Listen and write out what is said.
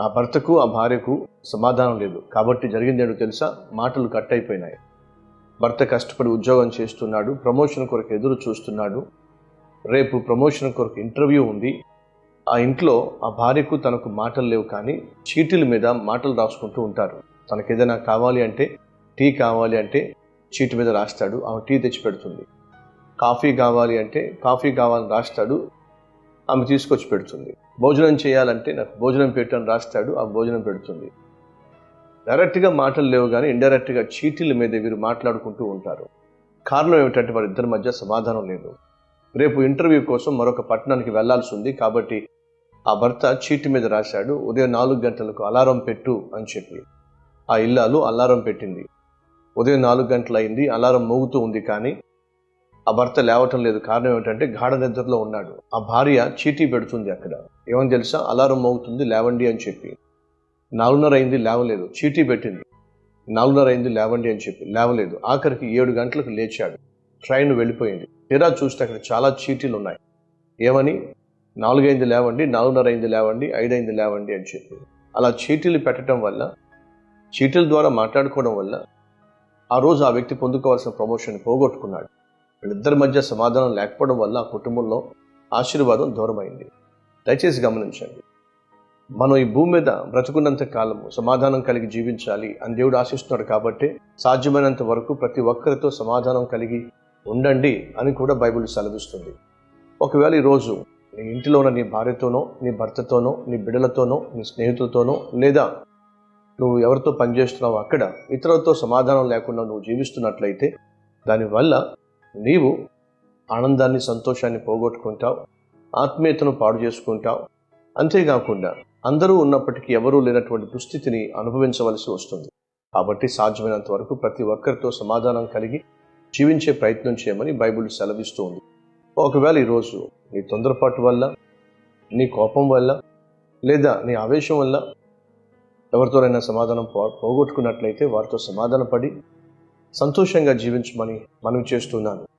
ఆ భర్తకు ఆ భార్యకు సమాధానం లేదు. కాబట్టి జరిగింది ఏంటో తెలుసా? మాటలు కట్ అయిపోయినాయి. భర్త కష్టపడి ఉద్యోగం చేస్తున్నాడు ప్రమోషన్ కొరకు ఎదురు చూస్తున్నాడు. రేపు ప్రమోషన్ కొరకు ఇంటర్వ్యూ ఉంది. ఆ ఇంట్లో ఆ భార్యకు తనకు మాటలు లేవు కానీ చీటీల మీద మాటలు రాసుకుంటూ ఉంటారు. తనకు ఏదైనా కావాలి అంటే టీ కావాలి అంటే చీటి మీద రాస్తాడు. ఆమె టీ తెచ్చి పెడుతుంది. కాఫీ కావాలి అంటే కాఫీ కావాలని రాస్తాడు. ఆమె తీసుకొచ్చి పెడుతుంది. భోజనం చేయాలంటే నాకు భోజనం పెట్టని రాస్తాడు ఆ భోజనం పెడుతుంది. డైరెక్ట్గా మాటలు లేవు కానీ ఇండైరెక్ట్గా చీటీల మీద వీరు మాట్లాడుకుంటూ ఉంటారు. కారణం ఏమిటంటే వారిద్దరి మధ్య సమాధానం లేదు. రేపు ఇంటర్వ్యూ కోసం మరొక పట్టణానికి వెళ్ళాల్సి ఉంది కాబట్టి ఆ భర్త చీటి మీద రాశాడు ఉదయం నాలుగు గంటలకు అలారం పెట్టు అని చెప్పి. ఆ ఇల్లాలు అలారం పెట్టింది. ఉదయం నాలుగు గంటలు అయింది అలారం మోగుతూ ఉంది కానీ ఆ భర్త లేవటం లేదు కారణం ఏమిటంటే గాఢ నిద్రలో ఉన్నాడు. ఆ భార్య చీటీ పెడుతుంది అక్కడ. ఏమని తెలుసా? అలారం మోగుతుంది లేవండి అని చెప్పి. నాలుగున్నర అయింది లేవలేదు. చీటీ పెట్టింది. నాలుగున్నర అయింది లేవండి అని చెప్పి. లేవలేదు. ఆఖరికి ఏడు గంటలకు లేచాడు. ట్రైన్ వెళ్ళిపోయింది. తీరా చూస్తే అక్కడ చాలా చీటీలు ఉన్నాయి. ఏమని? నాలుగైంది లేవండి నాలుగున్నర అయింది లేవండి ఐదైంది లేవండి అని చెప్పి. అలా చీటీలు పెట్టడం వల్ల చీటీల ద్వారా మాట్లాడుకోవడం వల్ల ఆ రోజు ఆ వ్యక్తి పొందుకోవాల్సిన ప్రమోషన్ పోగొట్టుకున్నాడు. వీళ్ళిద్దరి మధ్య సమాధానం లేకపోవడం వల్ల ఆ కుటుంబంలో ఆశీర్వాదం దూరమైంది. దయచేసి గమనించండి. మనం ఈ భూమి మీద బ్రతుకున్నంత కాలము సమాధానం కలిగి జీవించాలి అని దేవుడు ఆశిస్తున్నాడు కాబట్టి సాధ్యమైనంత వరకు ప్రతి ఒక్కరితో సమాధానం కలిగి ఉండండి అని కూడా బైబిల్ సెలవిస్తుంది. ఒకవేళ ఈరోజు నీ ఇంటిలో ఉన్న నీ భార్యతోనో నీ భర్తతోనో నీ బిడ్డలతోనో నీ స్నేహితులతోనో లేదా నువ్వు ఎవరితో పనిచేస్తున్నావో అక్కడ ఇతరులతో సమాధానం లేకుండా నువ్వు జీవిస్తున్నట్లయితే దానివల్ల నీవు ఆనందాన్ని సంతోషాన్ని పోగొట్టుకుంటావు ఆత్మీయతను పాడు చేసుకుంటావు. అంతేకాకుండా అందరూ ఉన్నప్పటికీ ఎవరూ లేనటువంటి దుస్థితిని అనుభవించవలసి వస్తుంది. కాబట్టి సాధ్యమైనంత వరకు ప్రతి ఒక్కరితో సమాధానం కలిగి జీవించే ప్రయత్నం చేయమని బైబిల్ సెలవిస్తూ ఉంది. ఒకవేళ ఈరోజు నీ తొందరపాటు వల్ల నీ కోపం వల్ల లేదా నీ ఆవేశం వల్ల ఎవరితోనైనా సమాధానం పోగొట్టుకున్నట్లయితే వారితో సమాధానపడి సంతోషంగా జీవించమని మనం చేస్తున్నాను.